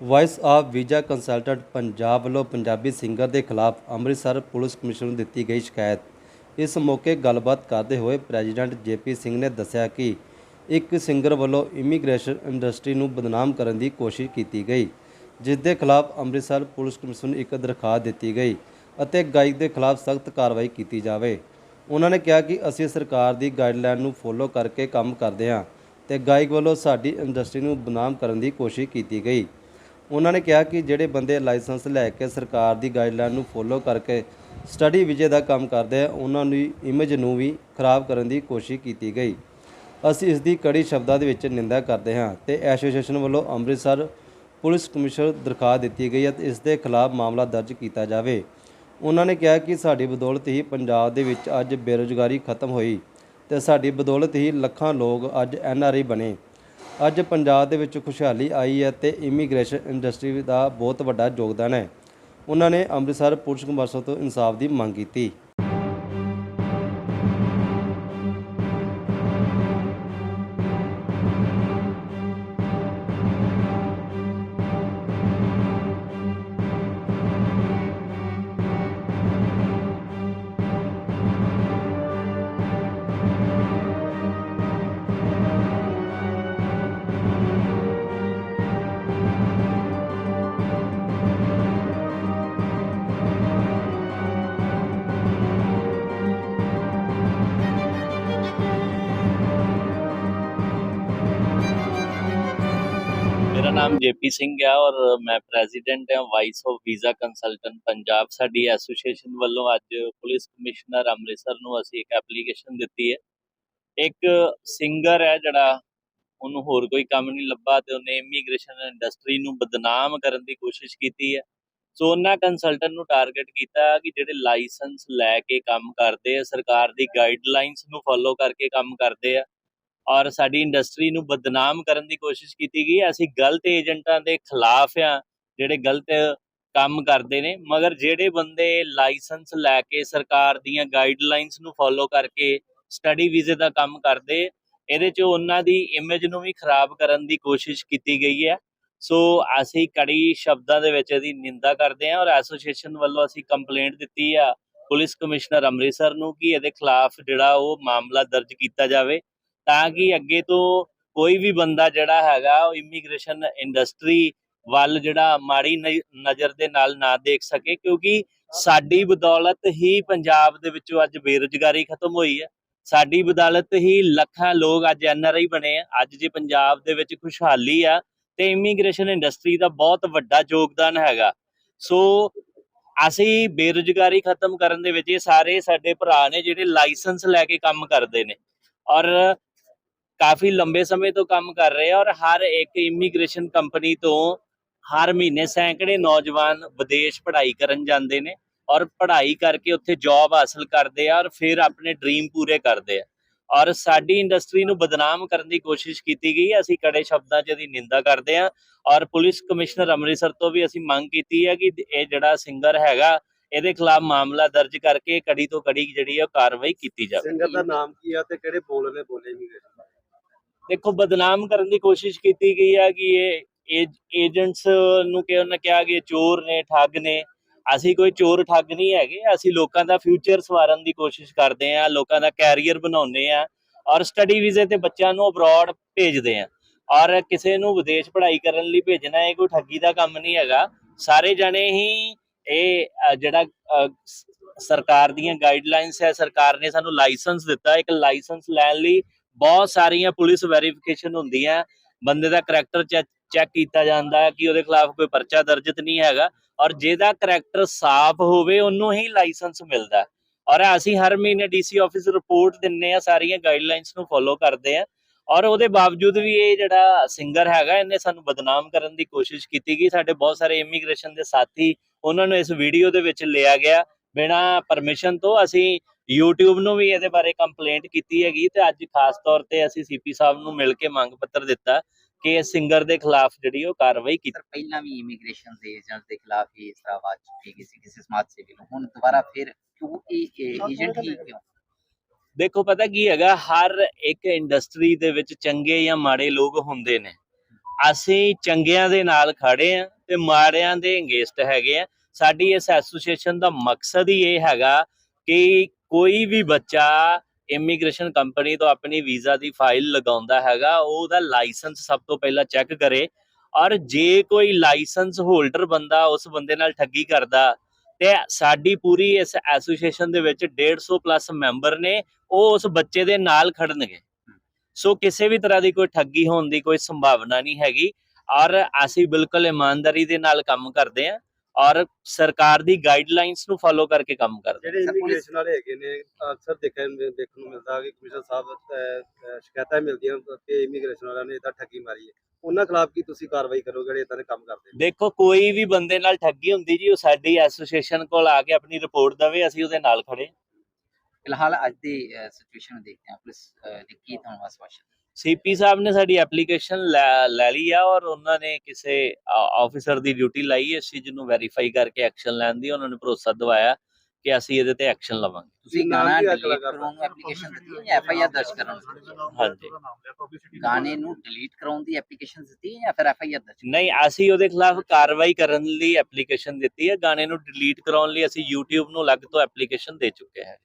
Voice of visa consultant Punjab ਵੱਲੋਂ Punjabi singer ਦੇ ਖਿਲਾਫ ਅੰਮ੍ਰਿਤਸਰ ਪੁਲਿਸ ਕਮਿਸ਼ਨ ਨੂੰ ਦਿੱਤੀ ਗਈ ਸ਼ਿਕਾਇਤ। ਇਸ ਮੌਕੇ ਗੱਲਬਾਤ ਕਰਦੇ ਹੋਏ ਪ੍ਰੈਜ਼ੀਡੈਂਟ ਜੇਪੀ ਸਿੰਘ ਨੇ ਦੱਸਿਆ ਕਿ ਇੱਕ ਸਿੰਗਰ ਵੱਲੋਂ ਇਮੀਗ੍ਰੇਸ਼ਨ ਇੰਡਸਟਰੀ ਨੂੰ ਬਦਨਾਮ ਕਰਨ ਦੀ ਕੋਸ਼ਿਸ਼ ਕੀਤੀ ਗਈ ਜਿਸ ਦੇ ਖਿਲਾਫ ਅੰਮ੍ਰਿਤਸਰ ਪੁਲਿਸ ਕਮਿਸ਼ਨ ਨੂੰ ਇੱਕ ਦਰਖਾਸਤ ਦਿੱਤੀ ਗਈ ਅਤੇ ਗਾਇਕ ਦੇ ਖਿਲਾਫ ਸਖਤ ਕਾਰਵਾਈ ਕੀਤੀ ਜਾਵੇ। ਉਹਨਾਂ ਨੇ ਕਿਹਾ ਕਿ ਅਸੀਂ ਸਰਕਾਰ ਦੀ ਗਾਈਡਲਾਈਨ ਨੂੰ ਫੋਲੋ ਕਰਕੇ ਕੰਮ ਕਰਦੇ ਹਾਂ ਤੇ ਗਾਇਕ ਵੱਲੋਂ ਸਾਡੀ ਇੰਡਸਟਰੀ ਨੂੰ ਬਦਨਾਮ ਕਰਨ ਦੀ ਕੋਸ਼ਿਸ਼ ਕੀਤੀ ਗਈ। ਉਹਨਾਂ ਨੇ ਕਿਹਾ ਕਿ ਜਿਹੜੇ ਬੰਦੇ ਲਾਇਸੈਂਸ ਲੈ ਕੇ ਸਰਕਾਰ ਦੀ ਗਾਈਡਲਾਈਨ ਨੂੰ ਫੋਲੋ ਕਰਕੇ ਸਟੱਡੀ ਵਿਜੇ ਦਾ ਕੰਮ ਕਰਦੇ ਆ, ਉਹਨਾਂ ਦੀ ਇਮੇਜ ਨੂੰ ਵੀ ਖਰਾਬ ਕਰਨ ਦੀ ਕੋਸ਼ਿਸ਼ ਕੀਤੀ ਗਈ। ਅਸੀਂ ਇਸ ਦੀ ਕੜੀ ਸ਼ਬਦਾਂ ਦੇ ਵਿੱਚ ਨਿੰਦਾ ਕਰਦੇ ਹਾਂ ਤੇ ਐਸੋਸੀਏਸ਼ਨ ਵੱਲੋਂ ਅੰਮ੍ਰਿਤਸਰ ਪੁਲਿਸ ਕਮਿਸ਼ਨਰ ਦਰਖਾਸਤ ਦਿੱਤੀ ਗਈ ਹੈ ਤੇ ਇਸ ਦੇ ਖਿਲਾਫ ਮਾਮਲਾ ਦਰਜ ਕੀਤਾ ਜਾਵੇ। ਉਹਨਾਂ ਨੇ ਕਿਹਾ ਕਿ ਸਾਡੀ ਬਦੌਲਤ ਹੀ ਪੰਜਾਬ ਦੇ ਵਿੱਚ ਅੱਜ ਬੇਰੁਜ਼ਗਾਰੀ ਖਤਮ ਹੋਈ ਤੇ ਸਾਡੀ ਬਦੌਲਤ ਹੀ ਲੱਖਾਂ ਲੋਕ ਅੱਜ ਐਨ ਆਰ ਆਈ ਬਣੇ। ਅੱਜ ਪੰਜਾਬ ਦੇ ਵਿੱਚ ਖੁਸ਼ਹਾਲੀ ਆਈ ਹੈ ਤੇ ਇਮੀਗ੍ਰੇਸ਼ਨ ਇੰਡਸਟਰੀ ਦਾ ਬਹੁਤ ਵੱਡਾ ਯੋਗਦਾਨ ਹੈ। ਉਹਨਾਂ ਨੇ ਅੰਮ੍ਰਿਤਸਰ ਪੁਲਿਸ ਕਮਿਸ਼ਨਰ ਤੋਂ ਇਨਸਾਫ ਦੀ ਮੰਗ ਕੀਤੀ। ਮੇਰਾ ਨਾਮ ਜੇਪੀ ਸਿੰਘ ਹੈ ਔਰ ਮੈਂ ਪ੍ਰੈਜ਼ੀਡੈਂਟ ਹਾਂ voice of visa consultant Punjab. ਸਾਡੀ ਐਸੋਸੀਏਸ਼ਨ ਵੱਲੋਂ ਅੱਜ ਪੁਲਿਸ ਕਮਿਸ਼ਨਰ ਅੰਮ੍ਰਿਤਸਰ ਨੂੰ ਅਸੀਂ ਇੱਕ ਐਪਲੀਕੇਸ਼ਨ ਦਿੱਤੀ ਹੈ। ਇੱਕ ਸਿੰਗਰ ਹੈ ਜਿਹੜਾ ਉਹਨੂੰ ਹੋਰ ਕੋਈ ਕੰਮ ਨਹੀਂ ਲੱਭਾ ਤੇ ਉਹਨੇ ਇਮੀਗ੍ਰੇਸ਼ਨ ਇੰਡਸਟਰੀ ਨੂੰ ਬਦਨਾਮ ਕਰਨ ਦੀ ਕੋਸ਼ਿਸ਼ ਕੀਤੀ ਹੈ। ਸੋ ਉਹਨਾਂ ਕੰਸਲਟੈਂਟ ਨੂੰ ਟਾਰਗੇਟ ਕੀਤਾ ਕਿ ਜਿਹੜੇ ਲਾਇਸੈਂਸ ਲੈ ਕੇ ਕੰਮ ਕਰਦੇ ਆ ਸਰਕਾਰ ਦੀ ਗਾਈਡਲਾਈਨਸ ਨੂੰ ਫੋਲੋ ਕਰਕੇ ਕੰਮ ਕਰਦੇ ਆ। ਔਰ ਸਾਡੀ ਇੰਡਸਟਰੀ ਨੂੰ ਬਦਨਾਮ ਕਰਨ ਦੀ ਕੋਸ਼ਿਸ਼ ਕੀਤੀ ਗਈ। ਅਸੀਂ ਗਲਤ ਏਜੰਟਾਂ ਦੇ ਖਿਲਾਫ ਆ, ਜਿਹੜੇ ਗਲਤ ਕੰਮ ਕਰਦੇ ਨੇ। ਮਗਰ ਜਿਹੜੇ ਬੰਦੇ ਲਾਇਸੈਂਸ ਲੈ ਕੇ ਸਰਕਾਰ ਦੀਆਂ ਗਾਈਡਲਾਈਨਸ ਨੂੰ ਫੋਲੋ ਕਰਕੇ ਸਟੱਡੀ ਵੀਜ਼ੇ ਦਾ ਕੰਮ ਕਰਦੇ, ਇਹਦੇ 'ਚ ਉਹਨਾਂ ਦੀ ਇਮੇਜ ਨੂੰ ਵੀ ਖਰਾਬ ਕਰਨ ਦੀ ਕੋਸ਼ਿਸ਼ ਕੀਤੀ ਗਈ ਹੈ। ਸੋ ਅਸੀਂ ਕੜੀ ਸ਼ਬਦਾਂ ਦੇ ਵਿੱਚ ਇਹਦੀ ਨਿੰਦਾ ਕਰਦੇ ਹਾਂ ਔਰ ਐਸੋਸੀਏਸ਼ਨ ਵੱਲੋਂ ਅਸੀਂ ਕੰਪਲੇਂਟ ਦਿੱਤੀ ਆ ਪੁਲਿਸ ਕਮਿਸ਼ਨਰ ਅੰਮ੍ਰਿਤਸਰ ਨੂੰ ਕਿ ਇਹਦੇ ਖਿਲਾਫ ਜਿਹੜਾ ਉਹ ਮਾਮਲਾ ਦਰਜ ਕੀਤਾ ਜਾਵੇ। ਤਾਂ ਕਿ ਅੱਗੇ ਤੋਂ ਕੋਈ ਵੀ ਬੰਦਾ ਜਿਹੜਾ ਹੈਗਾ ਉਹ ਇਮੀਗ੍ਰੇਸ਼ਨ ਇੰਡਸਟਰੀ ਵੱਲ ਜਿਹੜਾ ਮਾੜੀ ਨਜ਼ਰ ਦੇ ਨਾਲ ਨਾ ਦੇਖ ਸਕੇ, ਕਿਉਂਕਿ ਸਾਡੀ ਬਦੌਲਤ ਹੀ ਪੰਜਾਬ ਦੇ ਵਿੱਚੋਂ ਅੱਜ ਬੇਰੁਜ਼ਗਾਰੀ ਖਤਮ ਹੋਈ ਹੈ। ਸਾਡੀ ਬਦੌਲਤ ਹੀ ਲੱਖਾਂ ਲੋਕ ਅੱਜ ਐਨ ਆਰ ਆਈ ਬਣੇ ਆ। ਅੱਜ ਜੇ ਪੰਜਾਬ ਦੇ ਵਿੱਚ ਖੁਸ਼ਹਾਲੀ ਆ, ਤੇ ਇਮੀਗ੍ਰੇਸ਼ਨ ਇੰਡਸਟਰੀ ਦਾ ਬਹੁਤ ਵੱਡਾ ਯੋਗਦਾਨ ਹੈਗਾ। ਸੋ ਅਸੀਂ ਬੇਰੁਜ਼ਗਾਰੀ ਖਤਮ ਕਰਨ ਦੇ ਵਿੱਚ ਇਹ ਸਾਰੇ ਸਾਡੇ ਭਰਾ ਨੇ ਜਿਹੜੇ ਲਾਇਸੈਂਸ ਲੈ ਕੇ ਕੰਮ ਕਰਦੇ ਨੇ। ਔਰ ਕਾਫੀ ਲੰਬੇ ਸਮੇਂ ਤੋਂ ਕੰਮ ਕਰ ਰਹੇ ਆ ਔਰ ਹਰ ਇੱਕ ਇਮੀਗ੍ਰੇਸ਼ਨ ਕੰਪਨੀ ਤੋਂ ਹਰ ਮਹੀਨੇ ਸੈਂਕੜੇ ਨੌਜਵਾਨ ਵਿਦੇਸ਼ ਪੜ੍ਹਾਈ ਕਰਨ ਜਾਂਦੇ ਨੇ ਔਰ ਪੜ੍ਹਾਈ ਕਰਕੇ ਉੱਥੇ ਜੌਬ ਹਾਸਲ ਕਰਦੇ ਆ ਔਰ ਫਿਰ ਆਪਣੇ ਡ੍ਰੀਮ ਪੂਰੇ ਕਰਦੇ ਆ। ਔਰ ਸਾਡੀ ਇੰਡਸਟਰੀ ਨੂੰ ਬਦਨਾਮ ਕਰਨ ਦੀ ਕੋਸ਼ਿਸ਼ ਕੀਤੀ ਗਈ ਅਸੀਂ ਕੜੇ ਸ਼ਬਦਾਂ 'ਚ ਇਹਦੀ ਨਿੰਦਾ ਕਰਦੇ ਆ ਔਰ ਪੁਲਿਸ ਕਮਿਸ਼ਨਰ ਅੰਮ੍ਰਿਤਸਰ ਤੋਂ ਵੀ ਅਸੀਂ ਮੰਗ ਕੀਤੀ ਹੈ ਕਿ ਇਹ ਜਿਹੜਾ ਸਿੰਗਰ ਹੈਗਾ, ਇਹਦੇ ਖਿਲਾਫ ਮਾਮਲਾ ਦਰਜ ਕਰਕੇ ਕੜੀ ਤੋਂ ਕੜੀ ਜਿਹੜੀ ਹੈ ਕਾਰਵਾਈ ਕੀਤੀ ਜਾਵੇ। ਸਿੰਗਰ ਦਾ ਨਾਮ ਕੀ ਆ ਤੇ ਕਿਹੜੇ ਬੋਲ ਨੇ ਬੋਲੇ ਇਮੀਗ੍ਰੇਸ਼ਨ ਦੇਖੋ, ਬਦਨਾਮ ਕਰਨ ਦੀ ਕੋਸ਼ਿਸ਼ ਕੀਤੀ ਗਈ ਹੈ ਕਿ ਇਹ ਏਜੰਟਸ ਨੂੰ ਕਿ ਉਹਨਾਂ ਕਿਹਾ ਕਿ ਚੋਰ ਨੇ, ਠੱਗ ਨੇ। ਅਸੀਂ ਕੋਈ ਚੋਰ, ਠੱਗ ਨਹੀਂ ਹੈਗੇ। ਅਸੀਂ ਲੋਕਾਂ ਦਾ ਫਿਊਚਰ ਸਵਾਰਨ ਦੀ ਕੋਸ਼ਿਸ਼ ਕਰਦੇ ਆ, ਲੋਕਾਂ ਦਾ ਕੈਰੀਅਰ ਬਣਾਉਂਦੇ ਆ ਔਰ ਸਟੱਡੀ ਵੀਜ਼ੇ ਤੇ ਬੱਚਿਆਂ ਨੂੰ ਅਬਰੋਡ ਭੇਜਦੇ ਆ। ਔਰ ਕਿਸੇ ਨੂੰ ਵਿਦੇਸ਼ ਪੜ੍ਹਾਈ ਕਰਨ ਲਈ ਭੇਜਣਾ, ਇਹ ਕੋਈ ਠੱਗੀ ਦਾ ਕੰਮ ਨਹੀਂ ਹੈਗਾ। ਸਾਰੇ ਜਣੇ ਹੀ ਇਹ ਜਿਹੜਾ ਸਰਕਾਰ ਦੀਆਂ ਗਾਈਡਲਾਈਨਸ ਹੈ, ਸਰਕਾਰ ਨੇ ਸਾਨੂੰ ਲਾਇਸੈਂਸ ਦਿੱਤਾ। ਇੱਕ ਲਾਇਸੈਂਸ ਲੈਣ ਲਈ ਬਹੁਤ ਸਾਰੀਆਂ ਪੁਲਿਸ ਵੈਰੀਫਿਕੇਸ਼ਨ ਹੁੰਦੀਆਂ। ਬੰਦੇ ਦਾ ਕਰੈਕਟਰ ਚੈੱਕ ਕੀਤਾ ਜਾਂਦਾ ਹੈ ਕਿ ਉਹਦੇ ਖਿਲਾਫ ਕੋਈ ਪਰਚਾ ਦਰਜਤ ਨਹੀਂ ਹੈਗਾ ਔਰ ਜਿਹਦਾ ਕਰੈਕਟਰ ਸਾਫ਼ ਹੋਵੇ ਉਹਨੂੰ ਹੀ ਲਾਇਸੈਂਸ ਮਿਲਦਾ ਔਰ ਅਸੀਂ ਹਰ ਮਹੀਨੇ ਡੀਸੀ ਆਫਿਸ ਰਿਪੋਰਟ ਦਿੰਨੇ ਆ ਸਾਰੀਆਂ ਗਾਈਡਲਾਈਨਸ ਨੂੰ ਫੋਲੋ ਕਰਦੇ ਆ ਔਰ ਉਹਦੇ ਬਾਵਜੂਦ ਵੀ ਇਹ ਜਿਹੜਾ ਸਿੰਗਰ ਹੈਗਾ, ਇਹਨੇ ਸਾਨੂੰ ਬਦਨਾਮ ਕਰਨ ਦੀ ਕੋਸ਼ਿਸ਼ ਕੀਤੀ ਗਈ। ਸਾਡੇ ਬਹੁਤ ਸਾਰੇ ਇਮੀਗ੍ਰੇਸ਼ਨ ਦੇ ਸਾਥੀ ਉਹਨਾਂ ਨੂੰ ਇਸ ਵੀਡੀਓ ਦੇ ਵਿੱਚ ਲਿਆ ਗਿਆ ਬਿਨਾ ਪਰਮਿਸ਼ਨ ਤੋਂ। ਅਸੀਂ YouTube ਨੂੰ ਵੀ ਇਹਦੇ ਬਾਰੇ ਕੰਪਲੇਂਟ ਕੀਤੀ ਹੈਗੀ ਤੇ ਅੱਜ ਖਾਸ ਤੌਰ ਤੇ ਅਸੀਂ ਸੀਪੀ ਸਾਹਿਬ ਨੂੰ ਮਿਲ ਕੇ ਮੰਗ ਪੱਤਰ ਦਿੱਤਾ ਕਿ ਇਸ ਸਿੰਗਰ ਦੇ ਖਿਲਾਫ ਜਿਹੜੀ ਉਹ ਕਾਰਵਾਈ ਕੀਤੀ ਪਹਿਲਾਂ ਵੀ ਇਮੀਗ੍ਰੇਸ਼ਨ ਦੇ ਏਜੰਟ ਦੇ ਖਿਲਾਫ ਹੀ ਇਸ ਤਰ੍ਹਾਂ ਆਵਾਜ਼ ਚੁੱਕੀ ਗਈ ਸੀ ਕਿਸੇ ਸਮਾਜ ਸੇਵੀ ਨੂੰ। ਹੁਣ ਦੁਬਾਰਾ ਫਿਰ ਕਿਉਂ ਇਹ ਏਜੰਟ ਹੀ ਕਿਉਂ? ਦੇਖੋ ਪਤਾ ਕੀ ਹੈਗਾ ਹਰ ਇੱਕ ਇੰਡਸਟਰੀ ਦੇ ਵਿੱਚ ਚੰਗੇ ਜਾਂ ਮਾੜੇ ਲੋਕ ਹੁੰਦੇ ਨੇ। ਅਸੀਂ ਚੰਗਿਆਂ ਦੇ ਨਾਲ ਖੜੇ ਆ ਤੇ ਮਾੜਿਆਂ ਦੇ ਅੰਗੇਸਟ ਹੈਗੇ ਆ ਸਾਡੀ ਇਸ ਐਸੋਸੀਏਸ਼ਨ ਦਾ ਮਕਸਦ ਹੀ ਇਹ ਹੈਗਾ ਕਿ ਕੋਈ ਵੀ ਬੱਚਾ ਇਮੀਗ੍ਰੇਸ਼ਨ ਕੰਪਨੀ ਤੋਂ ਆਪਣੀ ਵੀਜ਼ਾ ਦੀ ਫਾਈਲ ਲਗਾਉਂਦਾ ਹੈਗਾ, ਉਹਦਾ ਲਾਇਸੈਂਸ ਸਭ ਤੋਂ ਪਹਿਲਾਂ ਚੈੱਕ ਕਰੇ। ਔਰ ਜੇ ਕੋਈ ਲਾਇਸੈਂਸ ਹੋਲਡਰ ਬੰਦਾ ਉਸ ਬੰਦੇ ਨਾਲ ਠੱਗੀ ਕਰਦਾ, ਤੇ ਸਾਡੀ ਪੂਰੀ ਇਸ ਐਸੋਸੀਏਸ਼ਨ ਦੇ ਵਿੱਚ 150 ਪਲੱਸ ਮੈਂਬਰ ਨੇ, ਉਹ ਉਸ ਬੱਚੇ ਦੇ ਨਾਲ ਖੜਨਗੇ। ਸੋ ਕਿਸੇ ਵੀ ਤਰ੍ਹਾਂ ਦੀ ਕੋਈ ਠੱਗੀ ਹੋਣ ਦੀ ਕੋਈ ਸੰਭਾਵਨਾ ਨਹੀਂ ਹੈਗੀ। ਔਰ ਅਸੀਂ ਬਿਲਕੁਲ ਇਮਾਨਦਾਰੀ ਦੇ ਨਾਲ ਕੰਮ ਕਰਦੇ ਹਾਂ। ਔਰ ਸਰਕਾਰ ਦੀ ਗਾਈਡਲਾਈਨਸ ਨੂੰ ਫਾਲੋ ਕਰਕੇ ਕੰਮ ਕਰਦੇ। ਜਿਹੜੇ ਇਮੀਗ੍ਰੇਸ਼ਨ ਵਾਲੇ ਹੈਗੇ ਨੇ ਅਕਸਰ ਦੇਖਣ ਦੇਖਣ ਨੂੰ ਮਿਲਦਾ ਕਿ ਕਮਿਸ਼ਨਰ ਸਾਹਿਬ ਸ਼ਿਕਾਇਤਾਂ ਮਿਲਦੀਆਂ ਕਿ ਇਮੀਗ੍ਰੇਸ਼ਨ ਵਾਲਿਆਂ ਨੇ ਇਦਾਂ ਠੱਗੀ ਮਾਰੀ ਹੈ। ਉਹਨਾਂ ਖਿਲਾਫ ਕੀ ਤੁਸੀਂ ਕਾਰਵਾਈ ਕਰੋਗੇ ਜਿਹੜੇ ਇਦਾਂ ਦੇ ਕੰਮ ਕਰਦੇ ਨੇ? ਦੇਖੋ ਕੋਈ ਵੀ ਬੰਦੇ ਨਾਲ ਠੱਗੀ ਹੁੰਦੀ ਜੀ ਉਹ ਸਾਡੀ ਐਸੋਸੀਏਸ਼ਨ ਕੋਲ ਆ ਕੇ ਆਪਣੀ ਰਿਪੋਰਟ ਦਵੇ ਅਸੀਂ ਉਹਦੇ ਨਾਲ ਖੜੇ ਫਿਲਹਾਲ ਅੱਜ ਦੀ ਸਿਚੁਏਸ਼ਨ ਨੂੰ ਦੇਖਦੇ ਹਾਂ। ਪੁਲਿਸ ਦੀ ਕੀ ਤੁਹਾਨੂੰ ਆਸਵਾਸ਼ਨ ਸੀਪੀ ਸਾਹਿਬ ਨੇ ਸਾਡੀ ਐਪਲੀਕੇਸ਼ਨ ਲੈ ਲਈ ਆ ਔਰ ਉਹਨਾਂ ਨੇ ਕਿਸੇ ਆਫੀਸਰ ਦੀ ਡਿਊਟੀ ਲਾਈ ਇਸ ਚੀਜ਼ ਨੂੰ ਵੈਰੀਫਾਈ ਕਰਕੇ ਐਕਸ਼ਨ ਲੈਣ ਦੀ ਉਹਨਾਂ ਨੇ ਭਰੋਸਾ ਦਿਵਾਇਆ ਕਿ ਅਸੀਂ ਇਹਦੇ ਤੇ ਐਕਸ਼ਨ ਲਵਾਂਗੇ। ਤੁਸੀਂ ਗਾਣਾ ਡਿਲੀਟ ਨੂੰ ਐਪਲੀਕੇਸ਼ਨ ਦਿੱਤੀ ਹੈ। ਐਫ ਆਈ ਆਰ ਦਰਜ ਕਰਾਉਣ ਹਾਂਜੀ। ਗਾਣੇ ਨੂੰ ਡਿਲੀਟ ਕਰਾਉਣ ਦੀ ਐਪਲੀਕੇਸ਼ਨ ਦਿੱਤੀ ਹੈ ਜਾਂ ਫਿਰ ਐਫ ਆਈ ਆਰ ਦਰਜ ਨਹੀਂ ਅਸੀਂ ਉਹਦੇ ਖਿਲਾਫ ਕਾਰਵਾਈ ਕਰਨ ਲਈ ਐਪਲੀਕੇਸ਼ਨ ਦਿੱਤੀ ਹੈ। ਗਾਣੇ ਨੂੰ ਡਿਲੀਟ ਕਰਾਉਣ ਲਈ ਅਸੀਂ YouTube ਨੂੰ ਅਲੱਗ ਤੋਂ ਐਪਲੀਕੇਸ਼ਨ ਦੇ ਚੁੱਕੇ ਹਾਂ।